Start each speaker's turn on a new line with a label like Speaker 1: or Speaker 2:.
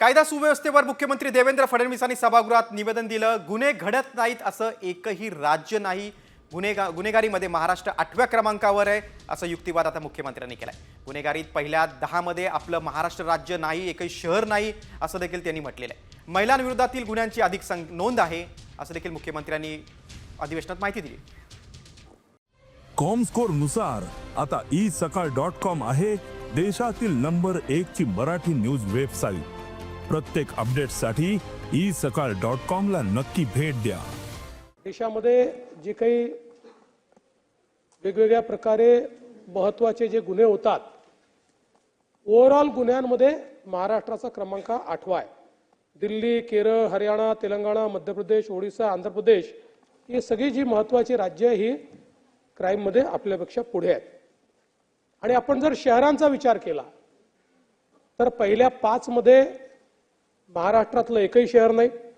Speaker 1: कायदा सुव्यवस्थेवर मुख्यमंत्री देवेंद्र फडणवीसांनी सभागृहात निवेदन दिलं गुन्हे घडत नाहीत असं एकही राज्य नाही. गुन्हेगा गुन्हेगारीमध्ये महाराष्ट्र आठव्या क्रमांकावर आहे असं युक्तिवाद आता मुख्यमंत्र्यांनी केलाय. गुन्हेगारीत पहिल्या दहामध्ये आपलं महाराष्ट्र राज्य नाही एकही शहर नाही असं देखील त्यांनी म्हटलेलं आहे. महिलांविरोधातील गुन्ह्यांची अधिक सं नोंद आहे असं देखील मुख्यमंत्र्यांनी अधिवेशनात माहिती दिली.
Speaker 2: कॉमस्कोरनुसार आता ई सकाळ डॉट कॉम आहे देशातील नंबर एक ची मराठी न्यूज वेबसाईट. प्रत्येक अपडेटसाठी ई सकाळ डॉट कॉमला नक्की भेट द्या.
Speaker 3: देशामध्ये जे काही वेगवेगळ्या प्रकारे महत्त्वाचे जे गुन्हे होतात ओव्हरऑल गुन्ह्यांमध्ये महाराष्ट्राचा क्रमांक आठवा आहे. दिल्ली केरळ हरियाणा तेलंगणा मध्य प्रदेश ओडिसा आंध्र प्रदेश ही सगळी जी महत्वाची राज्य ही क्राईममध्ये आपल्यापेक्षा पुढे आहेत. आणि आपण जर शहरांचा विचार केला तर पहिल्या पाचमध्ये महाराष्ट्रातलं एकही शहर नाही.